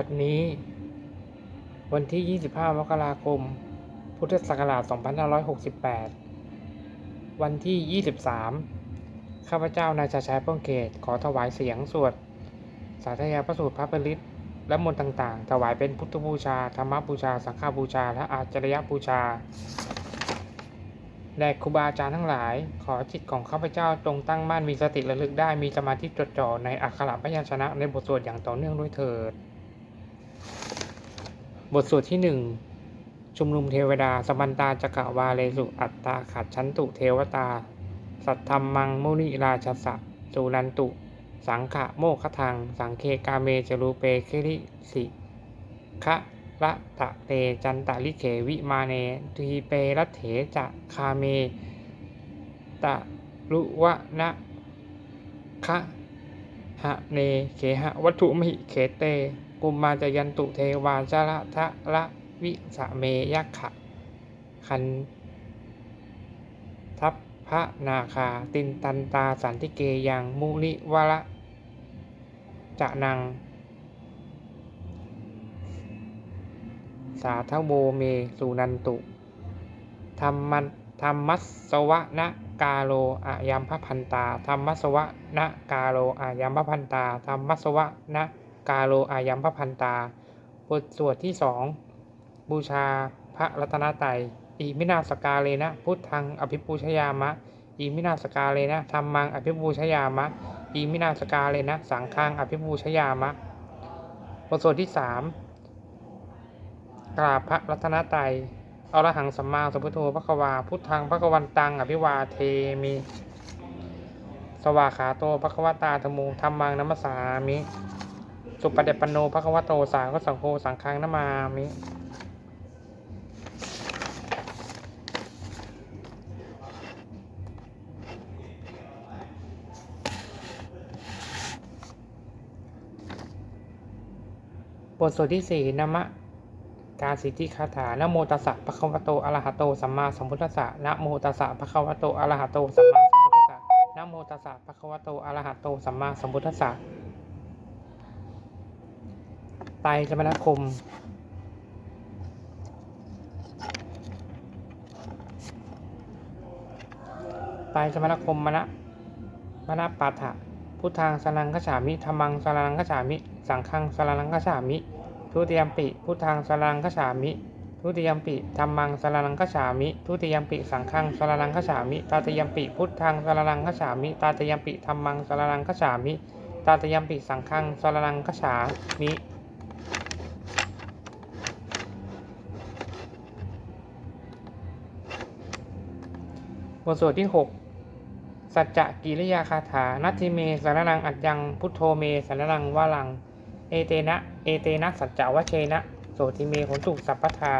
บัดนี้ วันที่ 25 มกราคม พุทธศักราช 2568 วันที่ 23 ข้าพเจ้านายชาชัยป้องเกต ขอถวายเสียงสวด สาธยายพระสูตรพระปริตและมนต์ต่างๆ ถวายเป็นพุทธบูชา ธรรมบูชา สังฆบูชา และอาจารยบูชาแด่ครูบาอาจารย์ทั้งหลาย ขอจิตของข้าพเจ้าจงตั้งมั่นมีสติระลึกได้มีสมาธิจดจ่อในอักขระพยัญชนะในบทสวดอย่างต่อเนื่องด้วยเถิด บทสวดที่หนึ่งชุมนุมเทวดาสมันตาจักวาเลสุอัตตาขัดชันตุเทวตา สัทธรรมังมุนิราชสะสุนันตุ สังขะโมคทัง สังเคกาเมจรูเปคิริสิคะละตะเตจันตะลิเขวิมาเนทีเปรัตเถจะคาเม ตะลุวะนะคะหะเนเขหะวัตถุมหิเขเต กุมมาจยันตุเทวาจาระทะละวิสะเมยักขะคันทัพพระนาคา ตินตันตาสันติเกยังมุลิวะละจะนัง สาทโวเมสุนันตุธรรมันธรรมัสสวะนะกาโลอายัมพพันตาธรรมัสสวะนะกาโลอายัมพพันตาธรรมัสสวะนะ กาโลอายัมพพันตา บทสวดที่สองบูชาพระรัตนตรัยอิมินาสกาเลนะพุทธังอภิปูชยามะอิมินาสกาเลนะธรรมังอภิปูชยามะอิมินาสกาเลนะสังฆังอภิปูชยามะบทสวดที่สามกราบพระรัตนตรัยอรหังสัมมาสัมพุทโธพระควาพุทธังพระกวันตังอภิวาเทมิ สวาขาโตพระควตาธรรมูธรรมังนัมสามิ สุปฏิปันโนพระควโตสาวกสังโฆสังฆังนามามิบทสวดที่สี่นามะการสิทธิคาถานะโมตัสสะภะคะวะโตอะระหะโตสัมมาสัมพุทธัสสะนะโมตัสสะภะคะวะโตอะระหะโตสัมมาสัมพุทธัสสะนะโมตัสสะภะคะวะโตอะระหะโตสัมมาสัมพุทธัสสะ ไตรสมณคมไตรสมณคมมณะมณะปาฐะพุทธังสรังคฉามิธรรมังสรังคฉามิ สังฆังสรังคฉามิ ทุติยมปิ พุทธังสรังคฉามิ ทุติยมปิธรรมังสรังคฉามิ ทุติยมปิ สังฆังสรังคฉามิ ตาติยมปิ พุทธังสรังคฉามิ ตาติยมปิธรรมังสรังคฉามิ ตาติยมปิ สังฆังสรังคฉามิ บทสวดที่ 6 สัจจะกิริยาคาถา นัตถิเมสารนังอัจยังพุทโธเมสารนังวาลัง เอเตนะ เอเตนะสัจจะวะเชนะโสติเมขนตุสัพพทา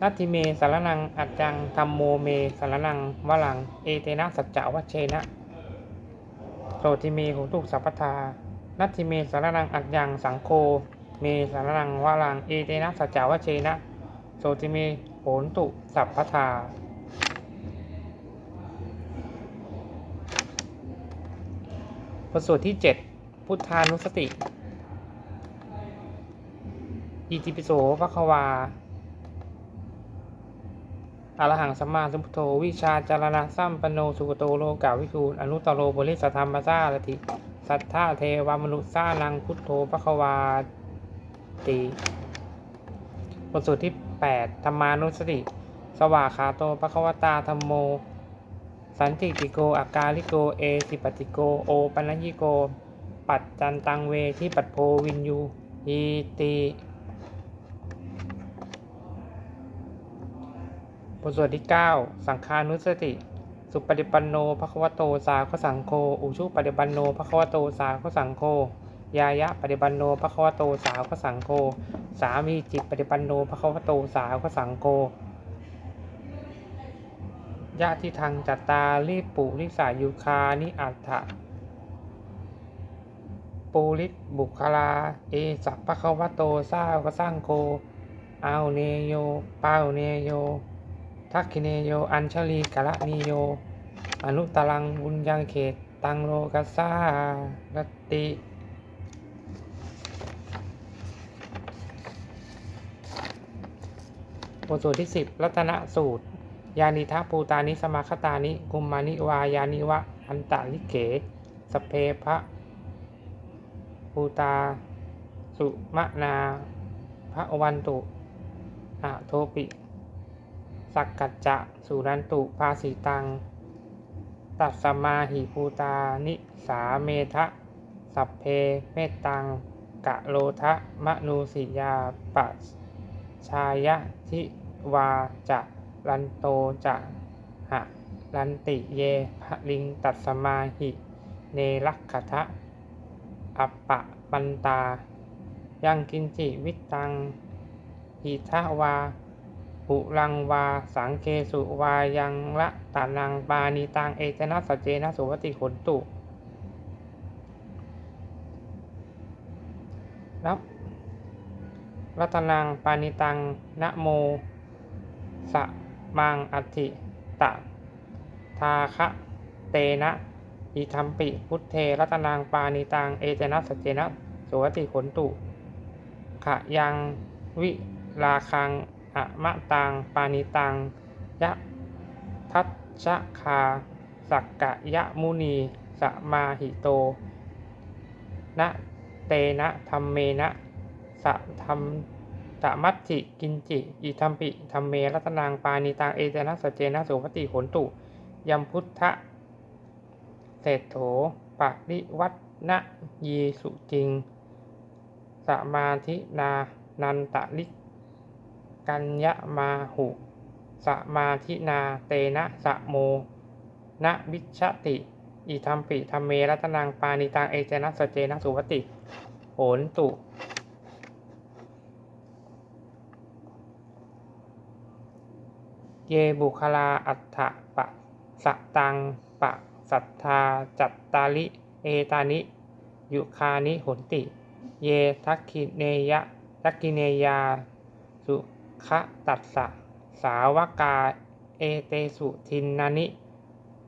นัตถิเมสารนังอัจยังธรรมโมเมสารนังวาลัง เอเตนะสัจจะวะเชนะโสติเมขนตุสัพพทานัตถิเมสารนังอัจยังสังโฆเมสารนังวาลัง เอเตนะสัจจะวะเชนะโสติเมโหนตุสัพพทา บทสวดที่ 7 พุทธานุสติอิติปิโสภควาอรหังสัมมาสัมพุทโธ วิชาจารณะสัมปโนสุกโตโลกาวิทูลอนุตตโรบริสธรรมซาลติสัทธาเทวามนุษย์สานังพุทโธภควาติบทสวดที่ 8 ธรรมานุสติ สวากขาโตภควตาธรรมโม สันติติโกอากาลิโก เอติปติโก โอปัญญิโก ปัจจันตังเวที่ปัดโพวินยูอีติบทสวดที่ 9 สังคานุสติ สุปฏิปันโนภควโตสาวกสังโฆอุชุปฏิปันโนภควโตสาวกสังโฆยายะปฏิปันโนภควโตสาวกสังโฆสามีจิตปฏิปันโนภควโตสาวกสังโฆ ญาติทังจัตตารีปุริสายุคานิอัตถะปูริบุคลา เอสัพพะคะวะโตสร้าวกสร้างโกอาเนโยปาเนโย ทักคิเนโย อัญชลีกะละนิโย อนุตลังบุญยังเขต ตังโลกัสซารติบทสวดที่ 10 รัตนสูตร ยานิทะภูตานิสมาคตานิกุมมานิวายานิวะอันตะลิเกสเพพระภูตาสุมะนาพระวันตุอะโทปิสักกัจจะสุรันตุภาสีตัง ตัสสมาหิภูตานิสาเมทะสัพเพเมตตัง กะโลทะมะนูสิยาปะชายะทิวาจะ รันโตจะหะรันติเยภลิงตัสสมาหิ เนลักขทะอัปปะปันตา ยังกินจิวิตังหิทะวาหุลังวา สังเคสุวายังละตานังปานิตังเอเจนะสเจนะสุวติขนตุนับรัตนังปานิตังนะโมสะ มังอัตถิตะ ทาคะเตนะ อิทัมปิ พุทเทรัตนังปานิตัง เอเจนะสเจนะสุวติขนตุ ขะยังวิลาคังอะมะตัง ปานิตัง ยะทัชชะคา สักกะยะมุนี สมาหิโต นะเตนะธรรมเมนะสะธรรม ตมัตจิกินจิอิทัมปิธรรมเมรัตนังปานิตังเอเจนะสเจนะสุปฏิโหนตุยัมพุทธะเศรษโถปะริวัตนะยีสุจริง สมาธินานันตะลิกัญญมาหุสมาธินาเตนะสะโมนะวิชติอิทัมปิธรรมเมรัตนังปานิตังเอเจนะสเจนะสุปฏิโหนตุ เยบุคลาอัฏฐะปะสะตังปะสัทธาจัตตาลิ เอตานิ ยุคานิหนติ เยทักขิเนยะทักขิเนยา สุขะตัสสะ สาวกา เอเตสุทินนานิ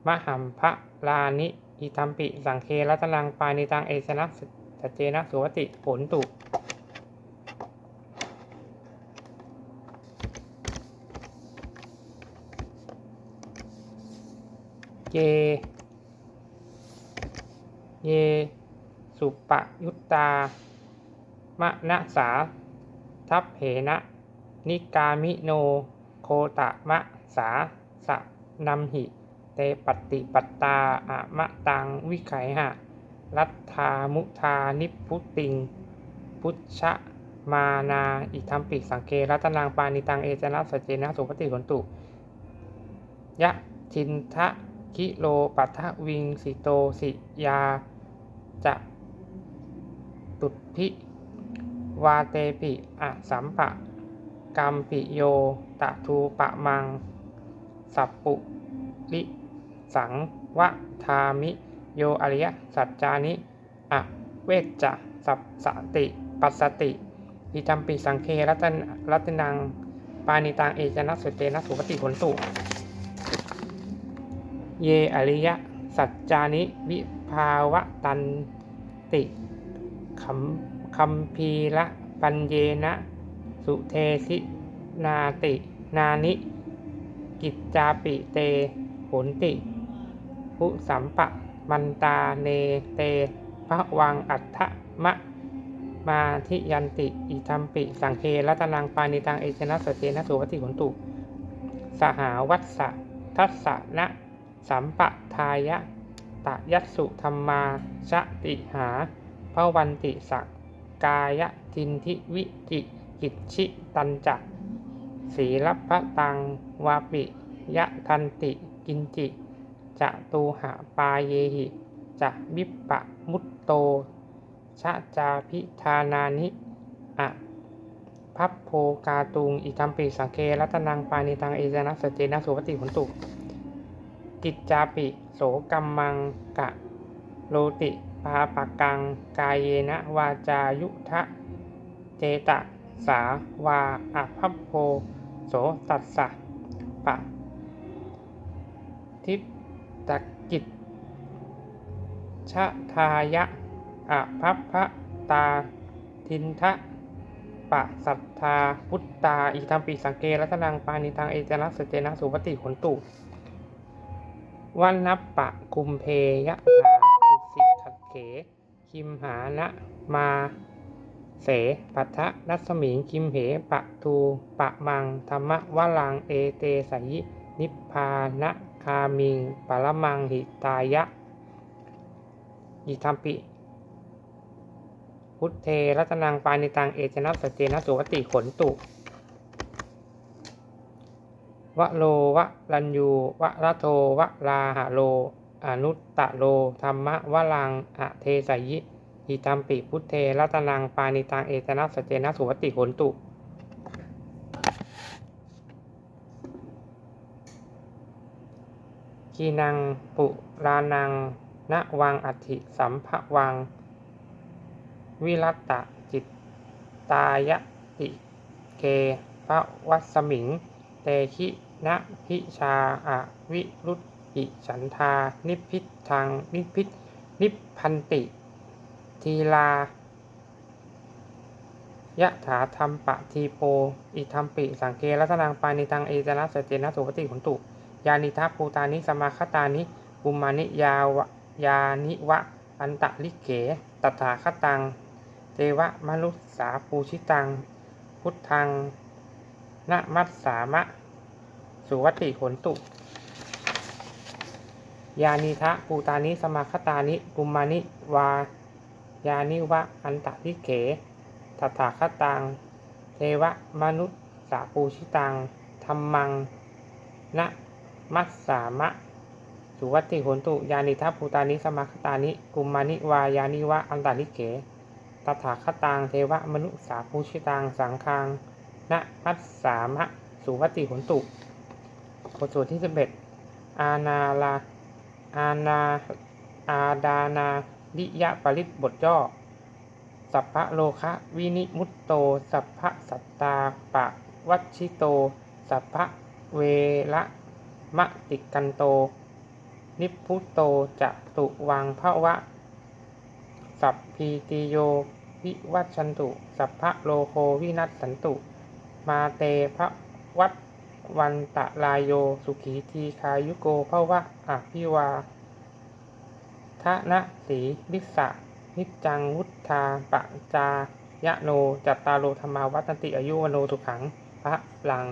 มหัมภะลานิ อิทัมปิ สังเครัตนังปานิตัง เอชนะสัจเจนะสุวติผลตุ เย เย สุปะยุตตามะนะสา ทัพเพนะ นิกามิโน โคตะมะสาสะนัมหิ เตปฏิปัตตาอะมะตังวิไขหะ รัตธามุทานิพุติง พุชชะมานาอิทัมปิสังเครัตนังปานิตังเอเจนะสเจนะสุปฏิหนตุยะทินทะ กิโลปัทวิงสิโตสิยาจะตุพิวาเตปิอะสัมปะกัมปิโยตะทูปะมัง สัพปุลิสังวะทามิ โยอริยสัจจานิอะเวจจะสัพสติปัสสติอิทัมปิสังเครัตนรัตนัง ปานิตังเอจนะสุเตนะสุปฏิผลตุ เยอริยสัจจานิวิภาวะตันติคัมคัมพีละปัญเยนะ สุเทสินาติ นานิ กิจจาปิเตโหนติผู้สัมปะมันตาเนเตพระวังอัฏฐมะ มาทิยันติอิทัมปิ สังเครัตนังปานิตังเอชนะสเจนะสุวัติขนตุ สหาวัสสะทัสสะนะ สัมปะทายะตะยัสุธรรมาชติหาพระวันติสักกายทินทิวิจิกิจชิตันจักศีลพะตังวาปิยะทันติกินจิจะตูหะปาเยหิจะวิปปะมุตโตชะจาพิธานานิอะพัพโพกาตุงอิทัมปิสังเครัตนังปานิตังเอจนะสเจนะสุปฏิผลตุ กิจจาปิโสกัมมังกะ โลติปาปกัง กายเยนะวาจายุทะเจตะสาวาอะพัพโพโสตัสสะปะ ทิปตกิจชะทายะอะพัพพะตาทินทะปะสัทธาพุตตาอิทัมปิสังเกรัตนังปานิทังเอเจนะสเจนะสุปฏิขนตุ วันนับปะคุมเพยะหาสุสิขเข คิมหานะมาเสปัทะรัศมิงคิมเหปะทูปะมังธรรมวลังเอเตสยินิพพานะคามิงปรมังหิตายะอิทัมปิ พุทเทรัตนังปานิตังเอเจนะสเจนะสุวติขนตุ วะโลวะรัญยูวะระโทวะลาหะโล อนุตตะโลธรรมะวะลังอะเทสยิอิตัมปิพุทเทรัตนังปานิตังเอเจนะสเจนะสุวติขนตุกีนังปุรานังณวังอธิสัมภวัง วิรัตตะจิตตายะติเกพระวัสมิง เตคิ นะพิชาอะวิรุตติฉันทา นิพพิทังนิพพิทนิพพันติ ทีลายะถาธรรมปะทีโป อิทัมปิสังเกรัตนังปานิตังเอจนะสจเจนะสุปฏิขนตุยานิทัพภูตานิสมาคตานิกุมานิยาวะยานิวะ อันตะลิเกตถาคตัง เทวะมนุษสาปูชิตัง พุทธังนะมัสสามะ สุวัติขนตุ ยานิทะปูตานิสมาคตานิกุมานิวายานิวะอันตะลิเกตถาคตัง เทวะมนุษสาปูชิตังธรรมัง นะมัสสามะ สุวัติโหนตุ ยานิทัพูตานิสมาคตานิ กุมมานิวายานิวะ อันตาลิเกตถาคตัง เทวะมนุษสาภูชิตัง สังคัง นะมัสสามะ สุวัติโหนตุ บทสวดที่สิบเอ็ดอานาลาอาณาอาดานาลิยะปริตบทย่อ สัพพะโลคะวินิมุตโต สัพพะสัตตาปะวัชิโต สัพพะเวระมะติกันโต นิพพุโตจะตุวังพระวะ สัพพีติโยวิวัชชันตุ สัพพะโลโควินัสสันตุ มาเตพระวัต วันตะลายโย สุขีทีคายุโกพระวะอภิวาทะนะสีลิสะนิจจังวุธาปะจายะโน จัตตาโลธรรมาวัตติอายุวโนสุขังพระลัง